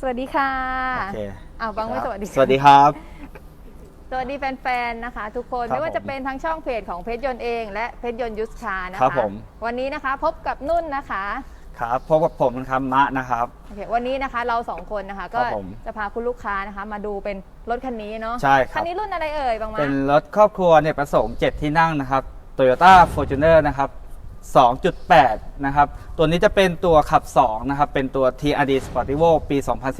สวัสดีค่ะโอเคอ้าวบังไม่สวัสดีสวัสดีครับ สวัสดีแฟนๆนะคะ ทุกคนครับไม่ว่าจะผมเป็นทั้งช่องเพจของเพจยนต์เองและเพจยนต์ยุสคานะคะครับผม วันนี้นะคะพบกับนุ่นนะคะครับพบกับผมนะครับมะนะครับ โอเควันนี้นะคะเราสองคนนะคะ ก็ครับผมจะพาคุณลูกค้านะคะ มาดูเป็นรถคันนี้เนาะใช่ครับ คันนี้รุ่นอะไรเอ่ยบางมาเป็นรถครอบครัวเนี่ยประสงค์ 7 ที่นั่งนะครับ Toyota Fortuner นะครับ 2.8 นะครับ ตัวนี้จะเป็นตัวขับ 2 นะครับ เป็นตัว TRD Sportivo ปี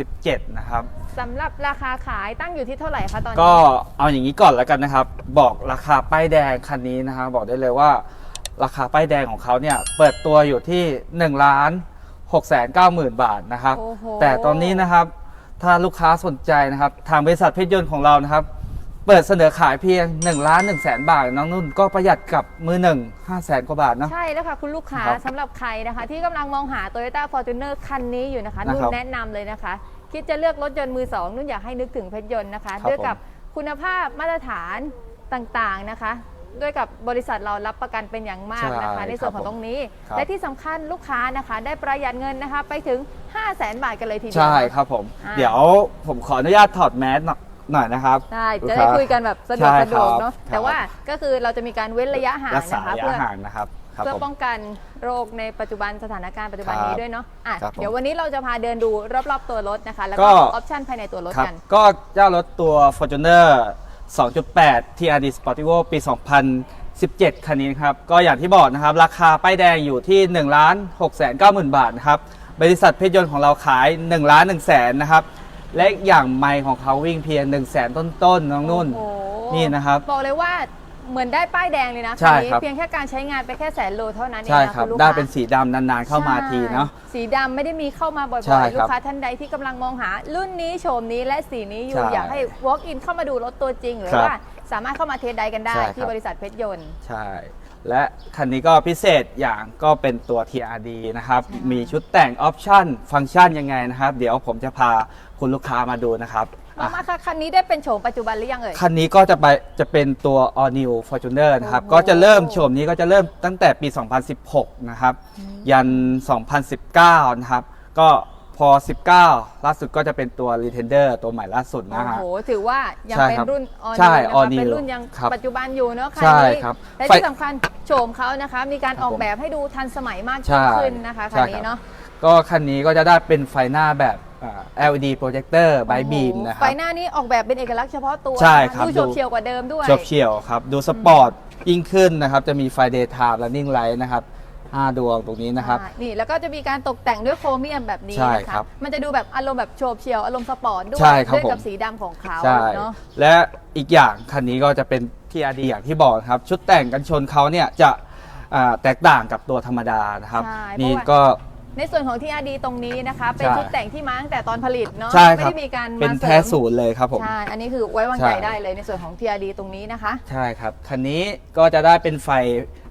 2017 นะครับ สำหรับราคาขายตั้งอยู่ที่เท่าไหร่คะตอนนี้ ก็เอาอย่างนี้ก่อนแล้วกันนะครับ บอกราคาป้ายแดงคันนี้นะครับ บอกได้เลยว่า ราคาป้ายแดงของเขาเนี่ย เปิดตัวอยู่ที่ 1 ล้าน6 9 0 0 0 0บาทนะครับ โอ้โห แต่ตอนนี้นะครับ ถ้าลูกค้าสนใจนะครับ ทางบริษัทเพชรยนต์ของเรานะครับ เปิดเสนอขายเพียง1ล้าน1แสนบาท น้องนุ่นก็ประหยัดกับมือหนึ่ง5แสนกว่าบาทเนาะ ใช่แล้วค่ะ คุณลูกค้าครับสำหรับใครนะคะ ที่กำลังมองหา Toyota Fortuner คันนี้อยู่นะคะ นะครับนุ่นแนะนำเลยนะคะ คิดจะเลือกรถยนต์มือสองนุ่นอยากให้นึกถึงเพชรยนต์นะคะครับด้วยกับคุณภาพมาตรฐานต่างๆนะคะ ด้วยกับบริษัทเรารับประกันเป็นอย่างมากนะคะ ใช่ในส่วนของครับตรงนี้ ครับ และที่สำคัญลูกค้านะคะ ได้ประหยัดเงินนะคะไปถึง 5 0 0แสนบาทกันเลยทีเดีว ใช่ครับผม อ่า เดี๋ยวผมขออนุญาตถอดแมสหน่อย หน่อยนะครับ ได้ลูกจะค้าได้คุยกันแบบสะดวกใช่สะดวกครับเนาะครับแต่ว่าก็คือเราจะมีการเว้นระยะห่างรักษานะคะระยะเพื่อห่างนะครับครับเพื่อผมป้องกันโรคในปัจจุบันสถานการณ์ปัจจุบันครับนี้ด้วยเนาะอะครับผมเดี๋ยววันนี้เราจะพาเดินดูรอบๆตัวรถนะคะ แล้วก็ก็ออปชันภายในตัวรถครับกัน ก็เจ้ารถตัว Fortuner 2.8 TRD Sportivo ปี 2017 คันนี้นะครับ ก็อย่างที่บอกนะครับ ราคาป้ายแดงอยู่ที่1ล้าน6 9 0 0 0 0 บาทนะครับ บริษัทเพชรยนต์ของเราขาย1ล้าน1แสนนะครับ และอย่างไมค์ของเขาวิ่งเพียง1 0 0 0 0แสนต้นๆน้องนุ่น โอ้โหนี่นะครับบอกเลยว่าเหมือนได้ป้ายแดงเลยนะใช่คันนี้ครับ เพียงแค่การใช้งานไปแค่แสนโลเท่านั้นเองใช่นะครับณลูกได้ค้าเป็นสีดำนานๆเข้ามาทีเนาะ ใช่สีดำไม่ได้มีเข้ามาบ่ใช่อยครับๆลูกค้าท่านใดที่กำลังมองหา รุ่นนี้โฉมนี้และสีนี้อยู่ใช่อยากให้ walk in เข้ามาดูรถตัวจริง หรือครับว่าสามารถเข้ามาเทสไดกันได้ ใช่ครับ ที่บริษัทเพชรยนต์ ใช่ และคันนี้ก็พิเศษอย่างก็เป็นตัว TRD นะครับใช่มีชุดแต่งออปชั่นฟังก์ชันยังไงนะครับ เดี๋ยวผมจะพา คุณลูกค้ามาดูนะครับมาอะมาค่ะคันนี้ได้เป็นโฉมปัจจุบันหรือยังเอ่ย คันนี้ก็จะไปจะเป็นตัว All New Fortuner นะครับ โอ้โห ก็จะเริ่มโฉมนี้ก็จะเริ่มตั้งแต่ปี 2016 นะครับ ยัน 2019 นะครับ ก็พอ 19 ล่าสุดก็จะเป็นตัว Retender ตัวใหม่ล่าสุดนะโอ้ฮะ โหถือว่ายังใช่เป็นครับรุ่นออใช่นิวนะคะ all new เป็นรุ่นยังครับปัจจุบันอยู่เนาะคันใช่นี้ครับและไฟที่สำคัญโฉมเขานะคะ มีการครับออกผมแบบให้ดูทันสมัยมากใช่ขึ้นนะคะคันใช่นี้ครับ เนาะ ก็คันนี้ก็จะได้เป็นไฟหน้าแบบอ่า LED projector by โอ้โห beam นะคไฟรับหน้านี่ออกแบบเป็นเอกลักษณ์เฉพาะตัวใช่นะครับดูโฉบดู เฉียวกว่าเดิมด้วยเฉียวเฉียวๆครับ ดูสปอร์ตยิ่งขึ้นนะครับ จะมีไฟ daytime running light นะครับ 5 ดวงตรงนี้นะครับ อ่านี่แล้วก็จะมีการตกแต่งด้วยโครเมียมแบบนี้ใช่นะครัคะบมันจะดูแบบอารมณ์แบบโฉบเฉียวอารมณ์สปอร์ตด้วยใช่ครับด้วยกับผม สีดำของเขาใช่ เนาะ และอีกอย่างคันนี้ก็จะเป็น TRD อย่างที่บอกนะครับ ชุดแต่งกันชนเขาเนี่ยจะอ่าแตกต่างกับตัวธรรมดานะครับ ใช่นี่เพราะว่าก็ ในส่วนของ TRD ตรงนี้นะคะ เป็นใช่ชุดแต่งที่มาตั้งแต่ตอนผลิตเนาะใช่ไม่ครับ ได้มีการเป็นมาเสริแท้มศูนย์เลยครับผม ใช่อันนี้คือไว้วางใช่ใจได้เลยในส่วนของ TRD ตรงนี้นะคะ ใช่ครับ คันนี้ก็จะได้เป็นไฟ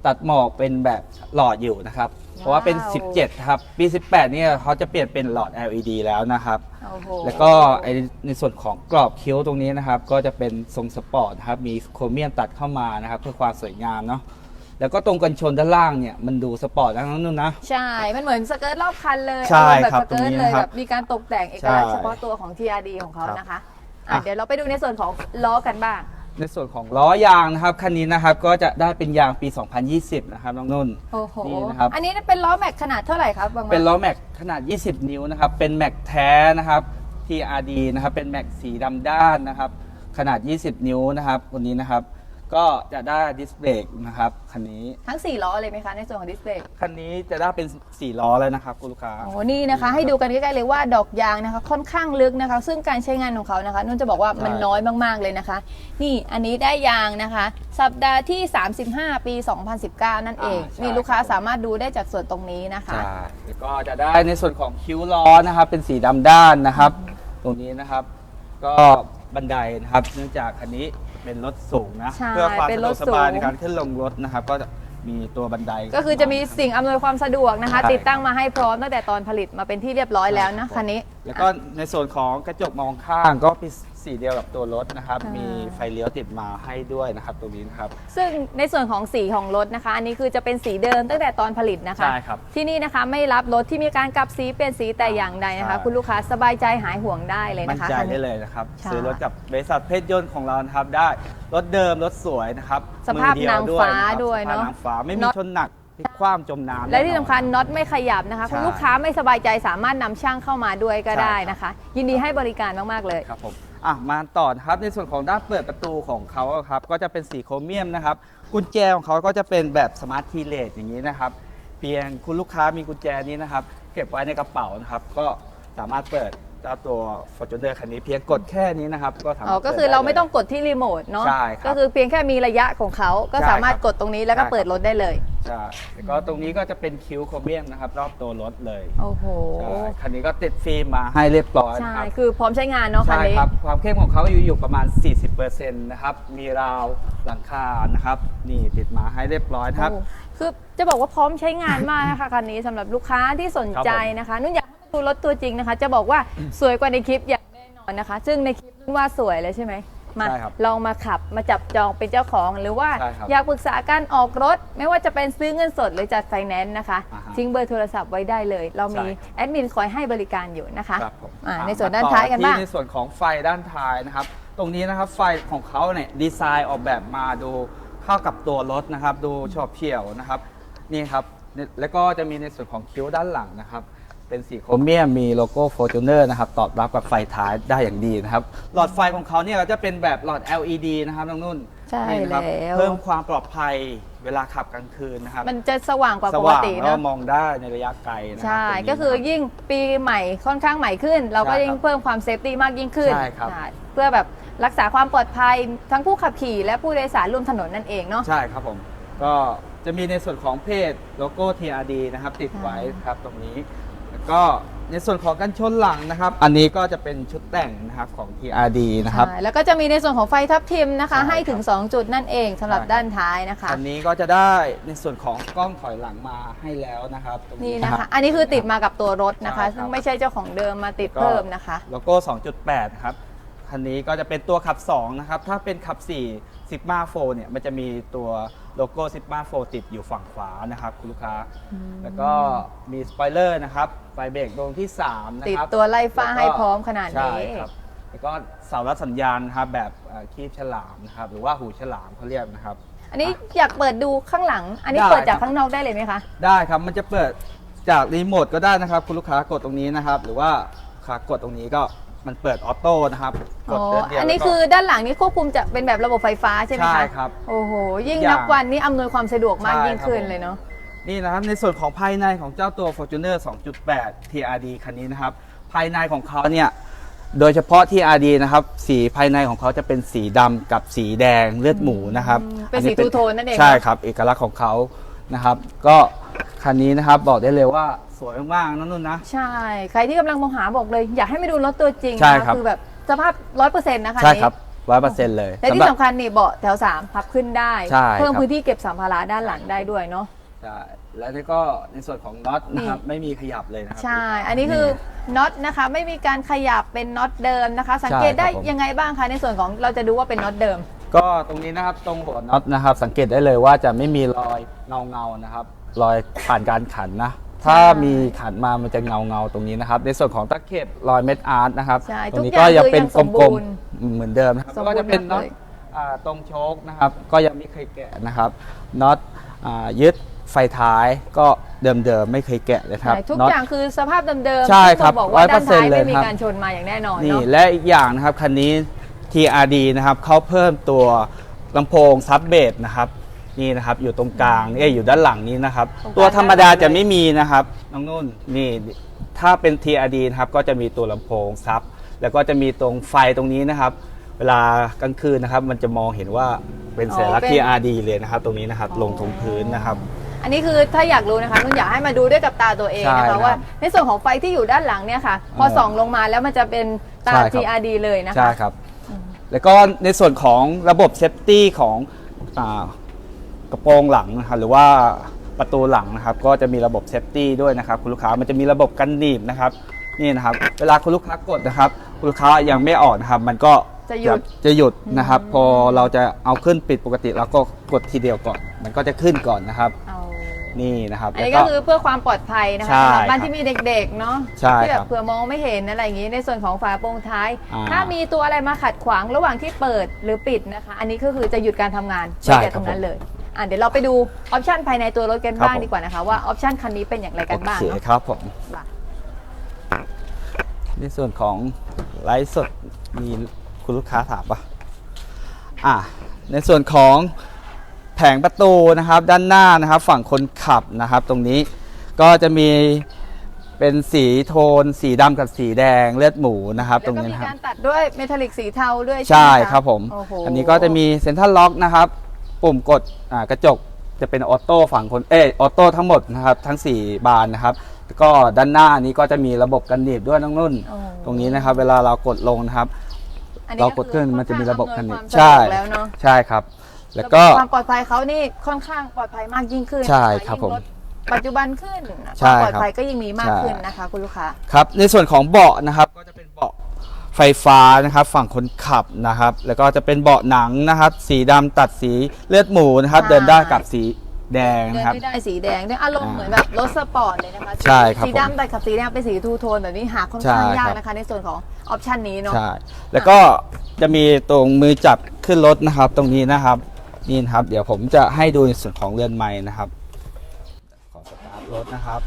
ตัดหมอกเป็นแบบหลอดอยู่นะครับ เพราะว่าเป็น ว้าว 17 ครับ ปี 18 เนี่ยเขาจะเปลี่ยนเป็นหลอด LED แล้วนะครับ โอ้โหแล้วก็ไอ้ในส่วนของกรอบคิ้วตรงนี้นะครับ ก็จะเป็นทรงสปอร์ตนะครับ มีโครเมียมตัดเข้ามานะครับ เพื่อความสวยงามเนาะ แล้วก็ตรงกันชนด้านล่างเนี่ยมันดูสปอร์ตนะน้องนุ่นนะ ใช่ มันเหมือนสเกิร์ตรอบคันเลยใช่อารมณ์แบบครับสเกิร์ตตรงนี้เลยนะครับแบบมีการตกแต่งเอกลักษณ์ใช่เฉพาะตัวของ TRD ของเขาครับนะคะอะอะ เดี๋ยวเราไปดูในส่วนของล้อกันบ้าง ในส่วนของล้อยางนะครับคันนี้นะครับก็จะได้เป็นยางปี 2020 นะครับน้องนุ่น โอ้โห นี่นะครับ อันนี้เป็นล้อแม็กขนาดเท่าไหร่ครับบางวัเป็นล้อแม็กขนาด 20 นิ้วนะครับ เป็นแม็กแท้นะครับ TRD นะครับ เป็นแม็กสีดำด้านนะครับ ขนาด 20 นิ้วนะครับตัวนี้นะครับ ก็จะได้ดิสเบรกนะครับคันนี้ทั้ง 4 ล้อเลยไหมคะ ในส่วนของดิสเพลย์คันนี้จะได้เป็น4ล้อแล้วนะครับคุณลูกค้า โอ้นี่นะคะ ให้ดูกันใกล้ๆเลยว่าดอกยางนะคะ ค่อนข้างลึกนะคะ ซึ่งการใช้งานของเขานะคะนุ่นจะบอกว่ามันใช่น้อยมากๆเลยนะคะ นี่อันนี้ได้ยางนะคะ สัปดาห์ที่ 35 ปี 2019 นั่นเองนี่ลูกค้าสามารถดูได้จากส่วนตรงนี้นะคะ ใช่แล้วก็จะได้ในส่วนของคิ้วล้อนะครับเป็นสีดำด้านนะครับ ตรงนี้นะครับ ก็บันไดนะครับ เนื่องจากคันนี้ เป็นรถสูงนะ ใช่เพื่อความเป็นสะรดวถกสบายสูง ในการขึ้นลงรถนะครับ ก็จะมีตัวบันไดก็คือจะมีสิ่งอำนวยความสะดวกนะคะใช่ติดตั้งมาให้พร้อมตั้งแต่ตอนผลิตมาเป็นที่เรียบร้อยแล้วนะคันนี้ แล้วก็ในส่วนของกระจกมองข้างก็เป็น สีเดียวกับตัวรถนะครับ อ่ามี มีไฟเลี้ยวติดมาให้ด้วยนะครับ ตรงนี้นะครับ ซึ่งในส่วนของสีของรถนะคะ อันนี้คือจะเป็นสีเดิมตั้งแต่ตอนผลิตนะคะ ใช่ครับ ที่นี่นะคะไม่รับรถที่มีการกลับสีเปลี่ยนสีแต่อย่างใดนะคะ ใช่ คุณลูกค้าสบายใจหายห่วงได้เลยมั่นนะคะ ใจคันได้นี้เลยนะครับ ใช่ซื้อรถกับบริษัทเพชรยนต์ของเรานะครับ ได้รถเดิมรถสวยนะครับสภาพมือเดียนางฟ้านะครับด้วยสภาพเนอะนางฟ้าไม่น็มีอตชนหนักพลิกคว่ำจมน้ำและที่แน่นสำอนคัญน็อตไม่ขยับนะคะ ใช่คุณลูกค้าไม่สบายใจสามารถนำช่างเข้ามาด้วยก็ใช่ได้ครับ นะคะ ยินดีให้บริการมาก ๆ เลย ครับผม อะมาต่อนะครับในส่วนของด้านเปิดประตูของเขาอะครับก็จะเป็นสีโครเมียมนะครับกุญแจของเขาก็จะเป็นแบบสมาร์ทคีย์เลสอย่างนี้นะครับ เพียงคุณลูกค้ามีกุญแจนี้นะครับ เก็บไว้ในกระเป๋านะครับ ก็สามารถเปิด เจ้าตัว Fortuner คันนี้เพียงกดแค่นี้นะครับ ก็สามารถอ๋อก็คือปิดด้เราไม่ลยต้องกดที่รีโมทเนาะใช่ครับก็คือเพียงแค่มีระยะของเขาก็ใช่สามารถครับกดตรงนี้แล้วก็ใช่ครับ เปิดรถได้เลย ใช่แล้วก็ตรงนี้ก็จะเป็นคิ้วโครเมียมนะครับ รอบตัวรถเลยโอ้โหใช่คันนี้ก็ติดฟิล์มมาให้เรียบร้อยใช่นะครับ คือพร้อมใช้งานเนาะคันใช่นี้ ครับ ความเข้มของเขาอยู่อยู่ประมาณ 40%นะครับ มีราวหลังคานะครับ นี่ติดมาให้เรียบร้อยนะครับ โอ้คือจะบอกว่าพร้อมใช้งานมากนะคะคันนี้สำหรับลูกค้าที่สนใจครับผมนะคะ นุ่นอยากให้มา ดูรถตัวจริงนะคะ จะบอกว่าสวยกว่าในคลิปอย่างแน่นอนนะคะ ซึ่งในคลิปนุ่นว่าสวยเลยใช่ไหมมาใช่ครับลองมาขับมาจับจองเป็นเจ้าของหรือว่าใช่ครับอยากปรึกษาการออกรถ ไม่ว่าจะเป็นซื้อเงินสดหรือจัดไฟแนนซ์นะคะ อ่าฮะทิ้งเบอร์โทรศัพท์ไว้ได้เลย เรามีใช่ครับแอดมินคอยให้บริการอยู่นะคะครับผมอ่าอะในส่วนมด้านท้ายกันที่บ้างในส่วนของไฟด้านท้ายนะครับ ตรงนี้นะครับไฟของเขาเนี่ยดีไซน์ออกแบบมาดูเข้ากับตัวรถนะครับ ดูชอบเฉี่ยวนะครับนี่ครับเนี่ยแล้วก็จะมีในส่วนของคิ้วด้านหลังนะครับ เป็นสีโครเมียมมีโลโก้ Fortuner นะครับตอบรับกับไฟท้ายได้อย่างดีนะครับ หลอดไฟของเขาเนี่ยก็จะเป็นแบบหลอด LED นะครับน้องนุ่นใช่นี่นะครับแล้ว เพิ่มความปลอดภัยเวลาขับกลางคืนนะครับ มันจะสว่างกว่าสปกว่างติแล้วเนาะมองได้ในระยะไกลนะครัใช่ ตรงนี้ ก็คือนะครับยิ่งปีใหม่ค่อนข้างใหม่ขึ้น เราก็ใช่ครับยิ่งเพิ่มความเซฟตี้มากยิ่งขึ้นใช่ครับใช่เพื่อแบบรักษาความปลอดภัยทั้งผู้ขับขี่และผู้โดยสารร่วมถนนนั่นเองเนาะ ใช่ครับผม ก็จะมีในส่วนของเพจโลโก้ TRD นะครับ ติดไว้ครับตรงนี้แล้ว ก็ในส่วนของกันชนหลังนะครับ อันนี้ก็จะเป็นชุดแต่งนะครับของ TRD นะครับ ใช่แล้วก็จะมีในส่วนของไฟทับทิมนะคะ ใช่ให้ถึง2จุดนั่นเองสำหรับใช่ครับด้านท้ายนะคะ อันนี้ก็จะได้ในส่วนของกล้องถอยหลังมาให้แล้วนะครับตรงนี่นี้นะรัคะ บ อันนี้คือติดมากับตัวรถนะคะ ใช่ครับ ซึ่งไม่ใช่เจ้าของเดิมมาติดก็เพิ่มนะคะ โลโก้ 2.8 ครับ คันนี้ก็จะเป็นตัวขับ 2 นะครับ ถ้าเป็นขับ 4 Sigma 4เนี่ยมันจะมีตัวโลโก้ Sigma 4ติดอยู่ฝั่งขวานะครับ คุณลูกค้า แล้วก็มีสปอยเลอร์นะครับไฟเบรกดวงที่ 3 นะติดครับตัวไล่ฟ้าแล้วก็ให้พร้อมขนาดใช่นี้ครับ แล้วก็เสารับสัญญาณนะครับแบบเอ่อคีบฉลามนะครับ หรือว่าหูฉลามเขาเรียกนะครับ อันนี้อยากเปิดดูข้างหลัง อันนี้ได้ เปิดจากครับข้างนอกได้เลยไหมคะ ได้ครับ มันจะเปิดจากรีโมทก็ได้นะครับ คุณลูกค้ากดตรงนี้นะครับ หรือว่าขากดตรงนี้ก็ มันเปิดออโต้นะครับกอ๋ดอเดือนเดียวอันนี้แล้วก็คือด้านหลังนี้ควบคุมจะเป็นแบบระบบไฟฟ้าใช่ไหมคะใช่ครับโอ้โหยิ่งอย่างนับวันนี้อำนวยความสะดวกมากใช่ยิ่งขึ้นครับผมเลยเนาะนี่นะครับในส่วนของภายในของเจ้าตัว Fortuner 2.8 TRD คันนี้นะครับ ภายในของเขาเนี่ยโดยเฉพาะ TRD นะครับ สีภายในของเขาจะเป็นสีดำกับสีแดงเลือดหมูนะครับอืมเป็นสีทูโทนนั่นเองใช่ครับ เอกลักษณ์ของเขานะครับ ก็คันนี้นะครับบอกได้เลยว่า สวยมากๆนะนุ่นนะ ใช่ ใครที่กำลังมองหาบอกเลย อยากให้ไปดูรถตัวจริงใช่นะครับ คือแบบสภาพร้อยเปอร์เซ็นต์นะคะใช่ครับร้อยเปอร์เซ็นต์เลยและที่สำหรับ สำคัญนี่เบาะแถวสามพับขึ้นได้ ใช่เพิ่มครับ พื้นที่เก็บสัมภาระด้านหลังได้ด้วยเนาะ ใช่แล้วนี่ก็ในส่วนของน็อตนะครับ นี่ ไม่มีขยับเลยนะครัใช่ อันนี้คือน็อตนะคะ ไม่มีการขยับเป็นน็อตเดิมนะคะ สังเกตได้ใช่ครับผม ยังไงบ้างคะ ในส่วนของเราจะดูว่าเป็นน็อตเดิม ก็ตรงนี้นะครับตรงหัวน็อตนะครับ สังเกตได้เลยว่าจะไม่มีรอยเงาเงาๆนะครับ รอยผ่านการขันนะ ถ้ามีขันมามันจะเงาเงาๆตรงนี้นะครับ ในส่วนของตะเข็บรอยเม็ดอาร์ตนะครับใช่ตรงนี้ทุกอย่างก็ยังเป็นคือยังกสมบูลมรณ์ๆเหมือนเดิมนะครับสมบูรณ์ก็จะเป็นน็อตเลย อ่าตรงโชคนะครับ ก็ยังไม่เคยแกะนะครับน็อตอ่ายึดไฟท้ายก็เดิมๆไม่เคยแกะเลยครับใช่ทุกน็อต อย่างคือสภาพเดิมๆใช่ที่ครับผมบอกว่าด้านท้าย100%เลยไม่มีครับ การชนมาอย่างแน่นอนนี่เนาะ และอีกอย่างนะครับคันนี้ TRD นะครับเขาเพิ่มตัวลำโพงซับเบสนะครับ นี่นะครับอยู่ตรงกลางเอ้ยอยู่ด้านหลังนี้นะครับตรงกลางตัวธรรมดาจะไม่มีนะครับน้องนุ่นนี่ถ้าเป็น TRD นะครับก็จะมีตัวลำโพงซับแล้วก็จะมีตรงไฟตรงนี้นะครับ เวลากลางคืนนะครับ มันจะมองเห็นว่าเป็นสัญลักษณ์ TRD เลยนะครับ ตรงนี้นะครับลงตรงพื้นนะครับ อันนี้คือถ้าอยากรู้นะคะนุ่นอยากให้มาดูด้วยกับตาตัวเองใช่นะครัคะบว่าในส่วนของไฟที่อยู่ด้านหลังเนี่ยค่ะ พอเออส่องลงมาแล้วมันจะเป็นตา ใช่ครับ TRD เลยนะคะใช่ครับ แล้วก็ในส่วนของระบบเซฟตี้ของอา กระโปรงหลังนะครับหรือว่าประตูหลังนะครับก็จะมีระบบเซฟตี้ด้วยนะครับคุณลูกค้ามันจะมีระบบกันหนีบนะครับนี่นะครับ เวลาคุณลูกค้ากดนะครับคุณลูกค้ายังไม่ออกนะครับ มันก็จะหยุดจะหยุดนะครับอืมพอเราจะเอาขึ้นปิดปกติเราก็กดทีเดียวก่อน มันก็จะขึ้นก่อนนะครับเอานี่นะครับอันนี้แล้วก็คือเพื่อความปลอดภัยนะคะใช่สำหรับบ้านครับที่มีเด็กๆเนาะใช่ที่แบครับบเผื่อมองไม่เห็นอะไรอย่างนี้ในส่วนของฝาโปร่งท้ายอ่าถ้ามีตัวอะไรมาขัดขวางระหว่างที่เปิดหรือปิดนะคะ อันนี้ก็คือจะหยุดการทำงานใช่ตั้งแต่ตรงนั้นเลย อะเดี๋ยวเราไปดูออปชันภายในตัวรถกันครับบ้างผม ดีกว่านะคะว่าออปชันคันนี้เป็นอย่างไรกันบ้างโอเคเนาะครับผมมาในส่วนของไลฟ์สดมีคุณลูกค้าถามปะอะในส่วนของแผงประตูนะครับด้านหน้านะครับฝั่งคนขับนะครับ ตรงนี้ก็จะมีเป็นสีโทน สีดำกับสีแดงเลือดหมูนะครับ ตแล้วรงก็นี้มีนะครับ การตัดด้วยเมทัลลิกสีเทาด้วยใช่ไหะครับผม โโหอันนี้ก็จะมีเซ็นทรัลล็อกนะครับ ปุ่มกดอ่ากระจกจะเป็นออโต้ฝั่งคนเออออโต้ทั้งหมดนะครับทั้ง 4 บานนะครับแล้วก็ด้านหน้านี้ก็จะมีระบบกันหนีบด้วยน้องนุ่นโอ้ตรงนี้นะครับ เวลาเรากดลงนะครับอันนี้เรากดขึ้นมันจะมีระบบกันหนีบค่อใช่ข้างอำนวยความสะดวกแล้วเนาะใช่ครับ แล้วก็ความปลอดภัยเขานี่ค่อนข้างปลอดภัยมากยิ่งขึ้นใช่นะะครับยิ่งผมถปัจจุบันขึ้นคใช่วามครับปลอดภัยก็ยิ่งมีมากใช่ขึ้นนะคะคุณลูกค้าครับ ในส่วนของเบาะนะครับก็จะเป็นเบาะ ไฟฟ้านะครับฝั่งคนขับนะครับ แล้วก็จะเป็นเบาะหนังนะครับ สีดำตัดสีเลือดหมูนะครับใช่เดินได้กับสีแดงเดินนะครับ ไม่ได้สีแดงด้วยอารมณ์อ่าเหมือนแบบรถสปอร์ตเลยนะคะใช่ครับสีผมดำแต่กับสีแดงเป็นสีทูโทนแบบนี้หาค่อนข้างใช่ยากครับ นะคะ ในส่วนของออปชันนี้เนาะ ใช่ แล้วก็จะมีตรงมือจับขึ้นรถนะครับ ตรงนี้นะครับนี่นะครับ เดี๋ยวผมจะให้ดูในส่วนของเรือนไม้นะครับ ขอสตาร์ทรถนะครับ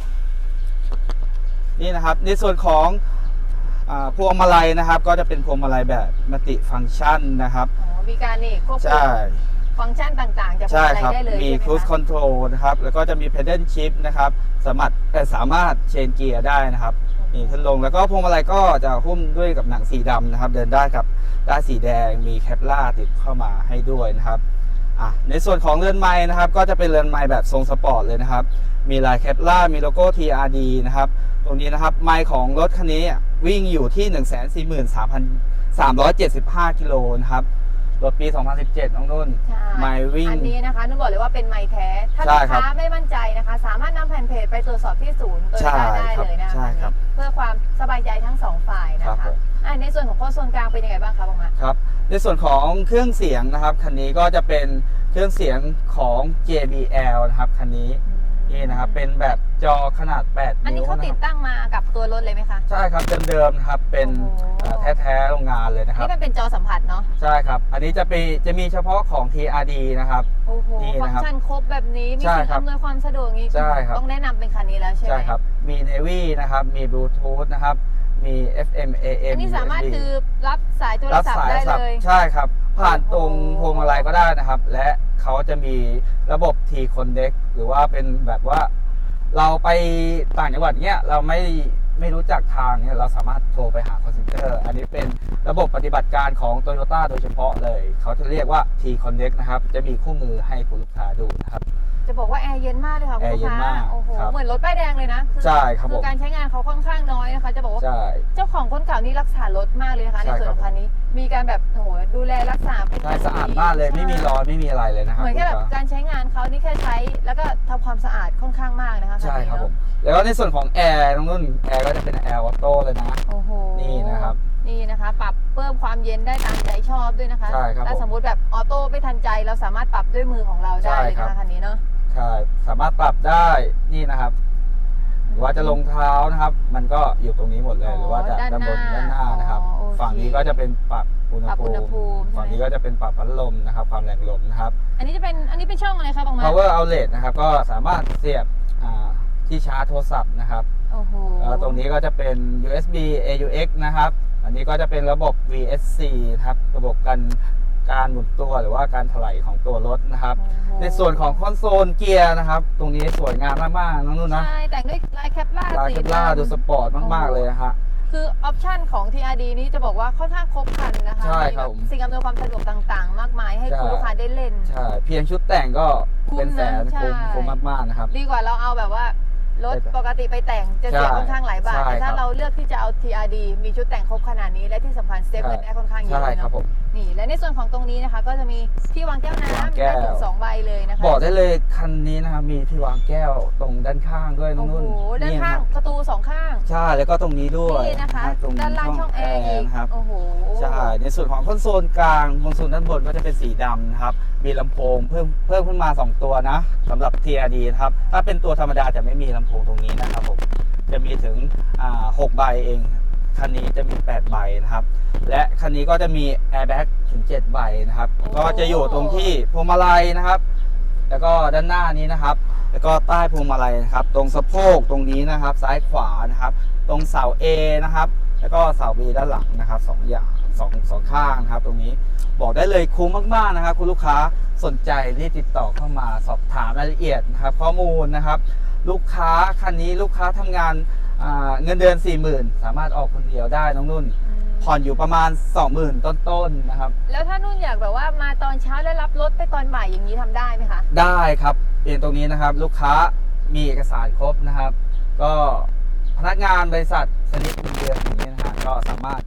นี่นะครับ ในส่วนของอา พวงมาลัยนะครับก็จะเป็นพวงมาลัยแบบมัลติฟังก์ชันนะครับ อ๋อมีการนี่ควบคุใช่มฟังก์ชันต่างๆจากพวงใช่มาลัยครับ ได้เลยมีใช่ไห cruise คะ control นะครับ แล้วก็จะมี pedal shift นะครับ สามารถเอ่อสามารถเชนเกียร์ได้นะครับ มีขึ้นลง แล้วก็พวงมาลัยก็จะหุ้มด้วยกับหนังสีดำนะครับ เดินได้กับด้านสีแดง มีแคปล่าติดเข้ามาให้ด้วยนะครับอะในส่วนของเรือนไม้นะครับ ก็จะเป็นเรือนไม้แบบทรงสปอร์ตเลยนะครับ มีลายแคปล่ามีโลโก้ TRD นะครับ ตรงนี้นะครับไมล์ของรถคันนี้ วิ่งอยู่ที่ 143,375 กิโลนะครับรถปี 2017 น้องนุ่นใช่ไมล์วิ่ง อันนี้นะคะนุ่นบอกเลยว่าเป็นไมค์แท้ ถ้าใช่ลูกครับค้าไม่มั่นใจนะคะ สามารถนำแผ่นเพจไปตรวจสอบที่ศูนย์โตโยใช่ต้าได้ครับเลยนะคะใช่ครับเพื่อความสบายใจทั้งสองฝ่ายนะครับผคะมอะในส่วนของโค้ดโซนกลางเป็นยังไงบ้างคะบางมาครับ ในส่วนของเครื่องเสียงนะครับ คันนี้ก็จะเป็นเครื่องเสียงของ JBL นะครับ คันนี้ นี่นะครับเป็นแบบจอขนาด 8 อันนี้นิ้วเขานะติคดรับตั้งมากับตัวรถเลยไหมคะใช่ครับเดิมๆนะครับเป็นโอ้โหเอ่อแท้ๆโรงงานเลยนะคนี่รับมันเป็นจอสัมผัสเนาะ ใช่ครับ อันนี้จะเป็นจะมีเฉพาะของ TRD นะครับ โอ้โห นี่ฟังนะครับก์ชันครบแบบนี้ มีใช่สิ่งครับอำนวยความสะดวกอย่างนี้ใช่ครับ ต้องแนะนำเป็นคันนี้แล้วใช่ไหม ใช่ครับ มี Navy นะครับ มี Bluetooth นะครับ มี FM AM อันนี้สามารถ USB คือรับสายโทรรับศัพสาท์ยได้สับเลยใช่ครับ ผ่านตรงโอ้โหพวงมาลัยก็ได้นะครับ และเขาจะมีระบบ T Connect หรือว่าเป็นแบบว่า เราไปต่างจังหวัดเนี้ยเราไม่ไม่รู้จักทางเนี่ยเราสามารถโทรไปหา call center อันนี้เป็นระบบปฏิบัติการของ Toyota โดยเฉพาะเลย เขาจะเรียกว่า T Connect นะครับ จะมีคู่มือให้คุณลูกค้าดูนะครับ จะบอกว่าแอร์เย็นมากเลยค่ะคุณแอร์ลูกเย็นค้ามากโอ้โหครับเหมือนรถป้ายแดงเลยนะอใช่ครับคืผอมการใช้งานเขาค่อนข้างน้อยนะคะ จะบอกว่าใช่ เจ้าของคนเก่านี่รักษารถมากเลยนะคะใช่ในส่วนของครับคันนี้ มีการแบบโอ้โหดูแลรักษาเป็นใช่สะอาดมากเลยไม่มีรอยไม่มีอะไรเลยนะครับเหมือนแค่แบบลูกค้าการใช้งานเขานี่แค่ใช้แล้วก็ทำความสะอาดค่อนข้างมากนะคะใช่นนี้ครับผเนมอะแล้วก็ในส่วนของแอร์น้องนุ่นแอร์ก็จะเป็นแอร์ออโต้เลยนะ โอ้โหนี่นะครับ นี่นะคะ ปรับเพิ่มความเย็นได้ตามใจชอบด้วยนะคะใช่ครับถ้าผมสมมติแบบออโต้ไม่ทันใจเราสามารถปรับด้วยมือของเราได้ใช่เลยครับนะคะคันนี้เนาะ ใช่สามารถปรับได้นี่นะครับหรือว่าจะลงเท้านะครับ มันก็อยู่ตรงนี้หมดเลยอ๋อหรือว่าจะด้านด้านบนหน้าด้านหน้านะครับอ๋อโอเคฝั่งนี้ก็จะเป็นปรับอุณหปรับภูอุณหมิภูมิฝั่งนี้ใช่ไหมก็จะเป็นปรับพัดลมนะครับ ความแรงลมนะครับ อันนี้จะเป็นอันนี้เป็นช่องอะไรคะบางมา power outlet นะครับ ก็สามารถเสียบอ่าที่ชาร์จโทรศัพท์นะครับโอ้โหแล้วตรงนี้ก็จะเป็น USB AUX นะครับ อันนี้ก็จะเป็นระบบ VSC นะครับ ระบบการ การหมุนตัวหรือว่าการถลายของตัวรถนะครับโอ้โหในส่วนของคอนโซลเกียร์นะครับ ตรงนี้สวยงามมากๆน้องนุ่นนะใช่แต่งด้วยลายแคปล่าลายสีเคปล่าดำดูสปอร์ตมากๆเลยนะฮะคือออปชันของ TRD นี้จะบอกว่าค่อนข้างครบครันนะคะใช่ครับมีแสิ่งอำนวยความสะดวกต่างๆ มากมายให้ใช่คุณลูกค้าได้เล่น ใช่ เพียงชุดแต่งก็เป็นแสนคุ้มนะใช่คุ้มคุ้มมากๆนะครับ ดีกว่าเราเอาแบบว่า รถปกติไปแต่งจะเสียใช่ค่อนข้างหลายบาท ใช่แต่ถ้าครับ เราเลือกที่จะเอา TRD มีชุดแต่งครบขนาดนี้และที่สำคัญเซฟเงินได้ค่อนข้างเยอะใช่เลยครับเนาะผม นี่และในส่วนของตรงนี้นะคะ ก็จะมีที่วางแก้ววางน้ำแก้ได้วถึงสองใบเลยนะคะบอกได้เลยคันนี้นะครับมีที่วางแก้วตรงด้านข้างด้วยน้โอ้องโหนุ่นด้านนี่ข้างครับประตูสองข้างใช่แล้วก็ตรงนี้ด้วยนี่นะคะ ตรงด้านล่างช่องแอร์อีกนะครับ โอ้โห ใช่ ในส่วนของคอนโซลกลางคอนโซลด้านบนก็จะเป็นสีดำนะครับมีลำโพงเพิ่มเพิ่มขึ้นมา 2 ตัวนะสำหรับ TRD นะครับ ถ้าเป็นตัวธรรมดาจะไม่มีลำโพงตรงนี้นะครับผมจะมีถึงอ่า6ใบเองคันนี้จะมี 8 ใบนะครับ และคันนี้ก็จะมี airbag ถึง 7 ใบนะครับโอ้ก็จะอยู่ตรงที่พวงมาลัยนะครับ แล้วก็ด้านหน้านี้นะครับ แล้วก็ใต้พวงมาลัยนะครับ ตรงสะโพกตรงนี้นะครับ ซ้ายขวานะครับ ตรงเสา A นะครับ แล้วก็เสา B ด้านหลังนะครับสองอย่าง สองสองข้างนะครับ ตรงนี้บอกได้เลยคุ้มมากๆนะครับ คุณลูกค้าสนใจรีบติดต่อเข้ามาสอบถามรายละเอียดนะครับ ข้อมูลนะครับ ลูกค้าคันนี้ลูกค้าทำงานอ่าเงินเดือน 40,000 สามารถออกคนเดียวได้น้องนุ่นอืมผ่อนอยู่ประมาณ 20,000 ต้นๆนะครับ แล้วถ้านุ่นอยากแบบว่ามาตอนเช้าแล้วรับรถไปตอนบ่ายอย่างนี้ทำได้ไหมคะ ได้ครับเพียงตรงนี้นะครับ ลูกค้ามีเอกสารครบนะครับ ก็พนักงานบริษัทสลิปเงินเดือนอย่างนี้นะฮะก็สามารถ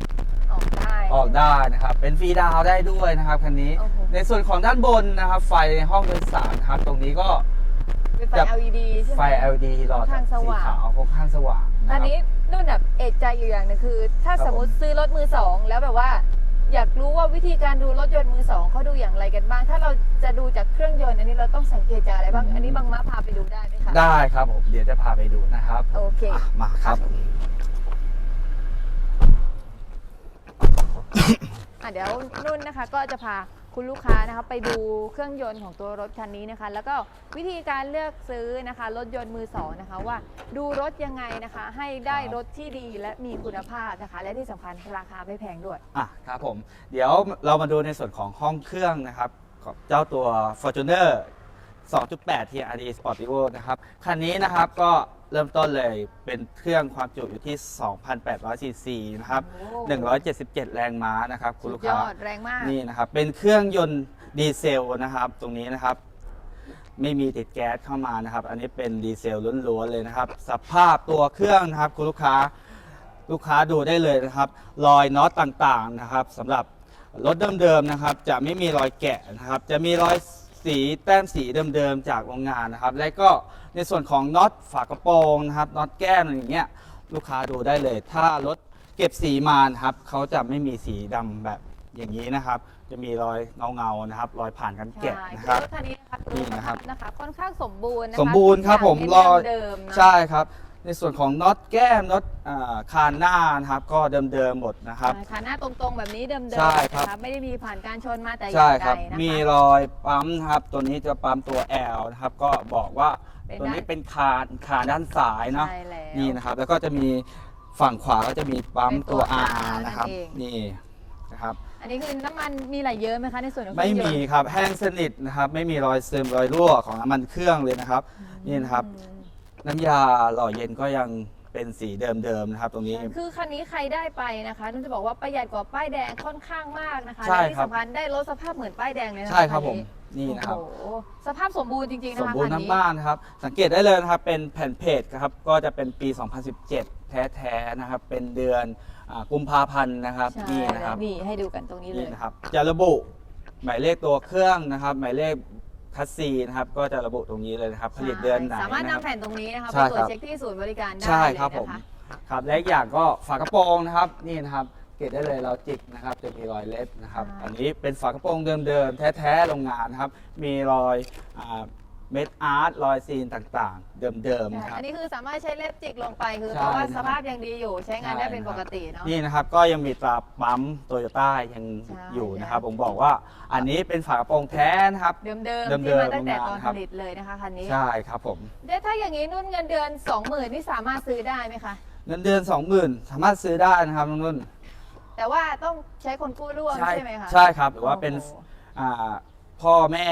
ออกได้ออกได้นะครับ เป็นฟรีดาวน์ได้ด้วยนะครับคันนี้ โอ้โห ในส่วนของด้านบนนะครับ ไฟในห้องโดยสารนะครับ ตรงนี้ก็เป็นไฟจะ LED ใช่ไหม ไฟ LED หลอดค่อนข้างสสีว่าง ขาวค่อนข้างสว่างนะคอัรันบ นี้นุ่นแบบเอกใจอยู่อย่างหนึงคือ ถ้าครับ สมมติซื้อรถมือสองแล้วแบบว่า อยากรู้ว่าวิธีการดูรถยนต์มือสองเขาดูอย่างไรกันบ้าง ถ้าเราจะดูจากเครื่องยนต์อันนี้เราต้องสังเกตจากอะไรบ้าง อันนี้บางมะพาไปดูได้ไหมคะ ได้ครับผมเดี๋ยวจะพาไปดูนะครับโอเค อะมาครับ อะเดี๋ยวนุ่นนะคะก็จะพาคุณลูกค้านะคะไปดูเครื่องยนต์ของตัวรถคันนี้นะคะ แล้วก็วิธีการเลือกซื้อนะคะรถยนต์มือสองนะคะว่าดูรถยังไงนะคะ ให้ได้ครับรถที่ดีและมีคุณภาพนะคะ และที่สำคัญราคาไม่แพงด้วย อะครับผม เดี๋ยวเรามาดูในส่วนของห้องเครื่องนะครับของเจ้าตัว Fortuner 2.8 TRD Sportivo นะครับ คันนี้นะครับก็ เริ่มต้นเลยเป็นเครื่องความจุอยู่ที่ 2,800ซีซีนะครับโอ้177 แรงม้านะครับคุณสุลูดกยค้าอดแรงมาก นี่นะครับ เป็นเครื่องยนต์ดีเซลนะครับ ตรงนี้นะครับ ไม่มีติดแก๊สเข้ามานะครับ อันนี้เป็นดีเซลล้วนๆเลยนะครับ สภาพตัวเครื่องนะครับ คุณลูกค้า ลูกค้าดูได้เลยนะครับ รอยน็อตต่างๆนะครับสำหรับรถเดิมๆนะครับ จะไม่มีรอยแกะนะครับ จะมีรอย สีแต้มสีเดิมๆจากโรงงานนะครับ และก็ในส่วนของน็อตฝากระโปรงนะครับน็อตแก้มอะไรอย่างเงี้ยลูกค้าดูได้เลย ถ้ารถเก็บสีมานะครับเขาจะไม่มีสีดำแบบอย่างนี้นะครับ จะมีรอยเงาๆนะครับ รอยผ่านกันแกะใช่นะคืคอรับรถคันนี้นะคะนี่นะครับ นะคะ ค่อนข้างสมบูรณ์นะคะสมบูรณ์ครับผมทุกรย่าองยเดิมๆนะใช่ครับ ในส่วนของน็อตแก้มน็อตอ่าคานหน้านะครับก็เดิมๆหมดนะครับใช่ค่ะหน้าตรงๆแบบนี้เดิมๆใช่ครับนะคะไม่ได้มีผ่านการชนมาแต่อย่าใช่งคใดรับ นะคะ มีรอยปั๊มนะครับ ตัวนี้จะปั๊มตัว L นะครับ ก็บอกว่าเป็นตัวนี้ด้านเป็นคานคานด้านซ้ายเนาะใช่แล้วนี่นะครับ แล้วก็จะมีฝั่งขวาก็จะมีปั๊มเป็นตัตัวว R R นะครับ นั่นเอง นี่นะครับ อันนี้คือน้ำมันมีไหลเยอะไหมคะในส่วนของเคไม่รื่องยนมีต์ครับแห้งสนิทนะครับ ไม่มีรอยซึมรอยรั่วของน้ำมันเครื่องเลยนะครับ นี่นะครับ อืม น้ำยาหล่อเย็นก็ยังเป็นสีเดิมๆนะครับ ตรงนี้ คือคันนี้ใครได้ไปนะคะนุ่นจะบอกว่าประหยัดกว่าป้ายแดงค่อนข้างมากนะคะใช่และที่ครับ สำคัญได้รถสภาพเหมือนป้ายแดงเลยนะคะใช่ครับผมนนี่นะครับโอ้โหสภาพสมบูรณ์จริงๆนะคะสมบูรณ์คัน้ำบ้านนะครับ สังเกตได้เลยนะครับ เป็นแผ่นเพจครับก็จะเป็นปี 2017 แท้ๆนะครับ เป็นเดือนอ่ากุมภาพันธ์นะครับใช่นี่นะครับนี่ให้ดูกันตรงนี้เลนี่ย นะครับจะระบุหมายเลขตัวเครื่องนะครับ หมายเลข คัสซีนะครับก็จะระบุตรงนี้เลยนะครับผลิตเดือนไหนสามารถนะครับนำแผ่นตรงนี้นะคะใช่ไปตรวครัจบเช็คที่ศูนย์บริการได้ใช่เลยครับนะผมคะครับและอีกอย่างก็ฝากระโปรงนะครับนี่นะครับเกตได้เลยเราจิกนะครับจะมีรอยเล็บนะครับใช่อันนี้เป็นฝากระโปรงเดิมๆแท้ๆโรงงานนะครับมีรอย เม็ดอาร์ตรอยซีนต่างๆ เดิมๆนะครับ อันนี้คือสามารถใช้เล็บจิกลงไปคือใช่เพราะว่านะครับสภาพยังดีอยู่ใช้งานได้ใช่เป็นนะคปรับ กติเนาะ นี่นะครับก็ยังมีตราปั๊มโตโยต้ายังใช่ อยู่นะครับ ผมบอกว่าอันนี้เป็นฝากระโปรงแท้นะครับ เดิมๆเดิที่มๆมาตั้งแต่ตอนโรงงานคผรับ ลิตเลยนะคะคันนี้ใช่ครับผมเดี๋ยวถ้าอย่างนี้นุ่นเงินเดือน 20,000นี่สามารถซื้อได้ไหมคะเงินเดือน 20,000 สามารถซื้อได้นะครับน้องนุ่น แต่ว่าต้องใช้คนกู้ร่วมใช่ไหมคะใช่ครับหรือว่าเป็น โอ้โห อ่า พ่อแม่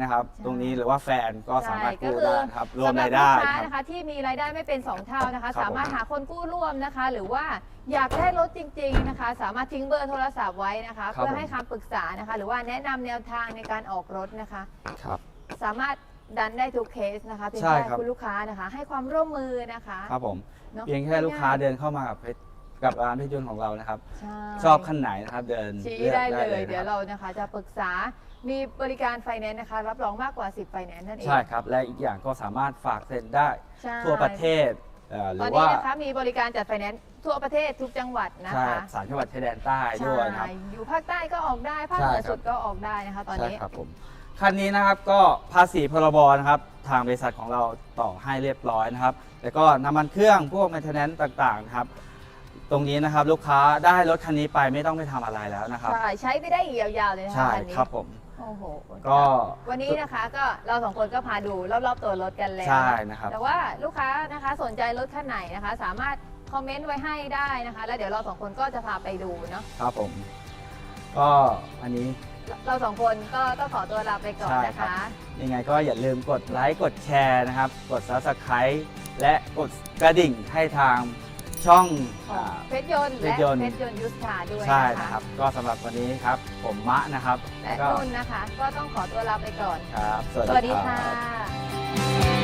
นะครับใช่ตรงนี้หรือว่าแฟนก็สามารถกู้ใช่ได้ก็นะครับคือรวมรายได้สำหบลูกค้าครับนะคะที่มีรายได้ไม่เป็น 2 เท่านะคะ ครับสามารถหาคนกู้ร่วมนะคะ หรือว่าอยากได้รถจริง ๆนะคะ สามารถทิ้งเบอร์โทรศัพท์ไว้นะคะครับเพื่อผมให้คำปรึกษานะคะ หรือว่าแนะนำแนวทางในการออกรถนะคะ ครับ สามารถดันได้ทุกเคสนะคะเพียงใช่แค่ครับ คุณลูกค้านะคะ ให้ความร่วมมือนะคะครับผมนอะเพียงแค่ลูกค้าง่ยเดินเข้ามากับเพชรกับร้านเพชรยนต์ของเรานะครับๆใช่ชอบขั้นไหนนะครับเดินชี้ลือกได้เลยนะเดี๋ยวครับเรานะคะ จะปรึกษา มีบริการไฟแนนซ์นะคะ รับรองมากกว่า 10ไฟแนนซ์นั่นเองใช่ครับ และอีกอย่างก็สามารถฝากเซ็นได้ใช่ทั่วประเทศเอ่อหตรืออนนี้ว่านะคะมีบริการจัดไฟแนนซ์ทั่วประเทศทุกจังหวัดนะใช่คะสามจังหวัดชายแดนใต้ด้วยนะครับ ใช่อยู่ภาคใต้ก็ออกได้ภาคใช่เหนือครับ สุดก็ออกได้นะคะ ตอนใช่นี้ ครับผมคันนี้นะครับก็ภาษีพรบนะครับทางบริษัทของเราต่อให้เรียบร้อยนะครับ แล้วก็น้ำมันเครื่องพวก maintenance ต่างๆนะครับ ตรงนี้นะครับลูกค้าได้รถคันนี้ไปไม่ต้องไปทำอะไรแล้วนะครับ ใช่ใช้ไปได้อีกยาวๆเลยนะคะใช่คันนี้ ครับผม โอ้โหก็วันนี้นะคะก็เราสองคนก็พาดูรอบๆตัวรถกันแล้ว ใช่นะครับ แต่ว่าลูกค้านะคะสนใจรถคันไหนนะคะ สามารถคอมเมนต์ไว้ให้ได้นะคะ แล้วเดี๋ยวเราสองคนก็จะพาไปดูเนาะครับผม ก็อันนี้เราสองคนก็ต้องขอตัวลาไปก่อนใช่นะครัคะบยังไงก็อย่าลืมกดไลค์กดแชร์นะครับ กด subscribe และกดกระดิ่งให้ทาง ช่องของอ่าเพชรยนต์เพและชรยนต์เพชรยนต์ยุทธาด้วยใช่นะนะคะครับ ก็สำหรับวันนี้ครับ ผมมะนะครับและก็นุ่นนะคะ ก็ต้องขอตัวลาไปก่อน ครับ สวัสดีรับค่ะ